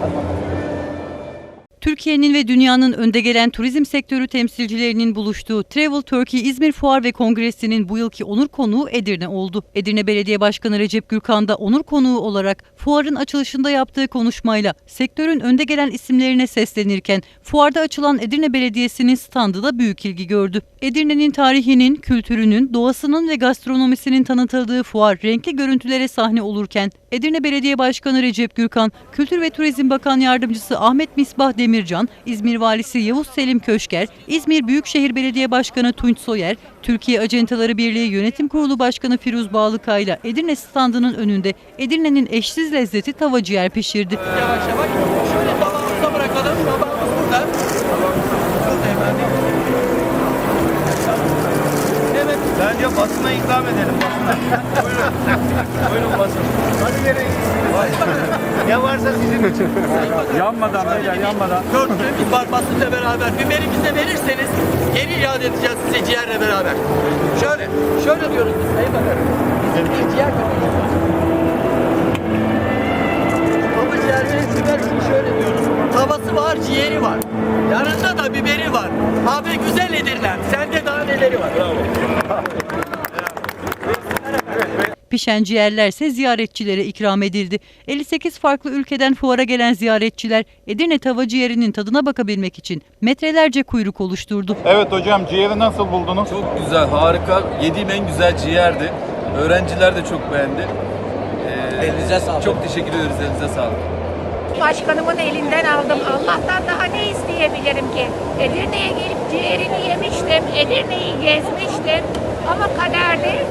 Thank you. Türkiye'nin ve dünyanın önde gelen turizm sektörü temsilcilerinin buluştuğu Travel Turkey İzmir Fuar ve Kongresi'nin bu yılki onur konuğu Edirne oldu. Edirne Belediye Başkanı Recep Gürkan da onur konuğu olarak fuarın açılışında yaptığı konuşmayla sektörün önde gelen isimlerine seslenirken fuarda açılan Edirne Belediyesi'nin standı da büyük ilgi gördü. Edirne'nin tarihinin, kültürünün, doğasının ve gastronomisinin tanıtıldığı fuar renkli görüntülere sahne olurken Edirne Belediye Başkanı Recep Gürkan, Kültür ve Turizm Bakan Yardımcısı Ahmet Misbah Demircan, İzmir Valisi Yavuz Selim Köşker, İzmir Büyükşehir Belediye Başkanı Tunç Soyer, Türkiye Acentaları Birliği Yönetim Kurulu Başkanı Firuz Bağlıkay ile Edirne standının önünde Edirne'nin eşsiz lezzeti tava ciğer pişirdi. Yavaş yavaş. Şöyle Bence basına ikram edelim basına. Buyurun. Buyurun basın. Hadi verin. ne varsa sizin için. yanmadan beyler yanmadan. Köftemiz var basınla beraber. Biberimizi de verirseniz geri iade edeceğiz size ciğerle beraber. Şöyle. Şöyle diyoruz biz Sayın Bakanım. Bir ciğer köftesi. Baba ciğer ve biber için şöyle diyoruz. Tavası var, ciğeri var. Yanında da biberi var. Abi güzel Edirne. Sende daha neleri var? Bravo. Pişen ciğerlerse ziyaretçilere ikram edildi. 58 farklı ülkeden fuara gelen ziyaretçiler Edirne tava ciğerinin tadına bakabilmek için metrelerce kuyruk oluşturdu. Evet hocam ciğeri nasıl buldunuz? Çok güzel, harika. Yediğim en güzel ciğerdi. Öğrenciler de çok beğendi. Ee, Elinize sağlık. Çok teşekkür ederiz, elinize sağlık. Başkanımın elinden aldım. Allah'tan daha ne isteyebilirim ki? Edirne'ye gelip ciğerini yemiştim. Edirne'yi gezmiştim. Ama kaderde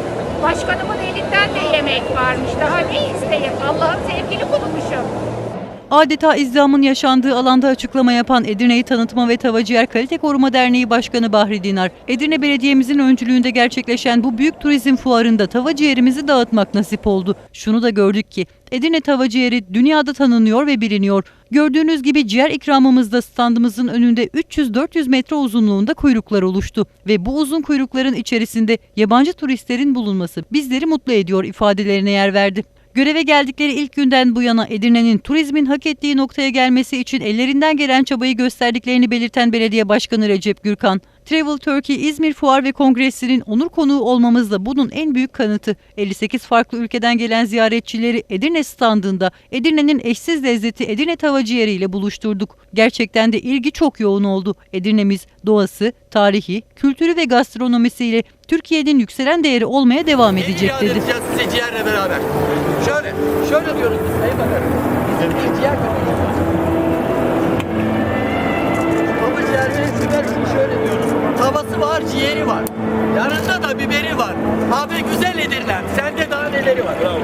başkanımın elinden de yemek varmış. Daha ne isteyeyim? Allah'ın sevgili kulumuşum. Adeta izdamın yaşandığı alanda açıklama yapan Edirne'yi Tanıtma ve Tavacıyer Kalite Koruma Derneği Başkanı Bahri Dinar, Edirne Belediye'mizin öncülüğünde gerçekleşen bu büyük turizm fuarında tava ciğerimizi dağıtmak nasip oldu. Şunu da gördük ki Edirne tava ciğeri dünyada tanınıyor ve biliniyor. Gördüğünüz gibi ciğer ikramımızda standımızın önünde 300-400 metre uzunluğunda kuyruklar oluştu ve bu uzun kuyrukların içerisinde yabancı turistlerin bulunması bizleri mutlu ediyor ifadelerine yer verdi. Göreve geldikleri ilk günden bu yana Edirne'nin turizmin hak ettiği noktaya gelmesi için ellerinden gelen çabayı gösterdiklerini belirten Belediye Başkanı Recep Gürkan, Travel Turkey İzmir Fuar ve Kongresi'nin onur konuğu olmamız da bunun en büyük kanıtı. 58 farklı ülkeden gelen ziyaretçileri Edirne standında Edirne'nin eşsiz lezzeti Edirne tava ciğeri ile buluşturduk. Gerçekten de ilgi çok yoğun oldu. Edirne'miz doğası, tarihi, kültürü ve gastronomisiyle Türkiye'nin yükselen değeri olmaya devam edecek dedi. size ciğerle beraber. Şöyle. Şöyle diyoruz biz Sayın Bakanım. Bir ciğer köftesi. Baba ciğer ve biber için şöyle diyoruz. Tavası var, ciğeri var. Yanında da biberi var. Abi güzel Edirne. Sende daha neleri var? Bravo.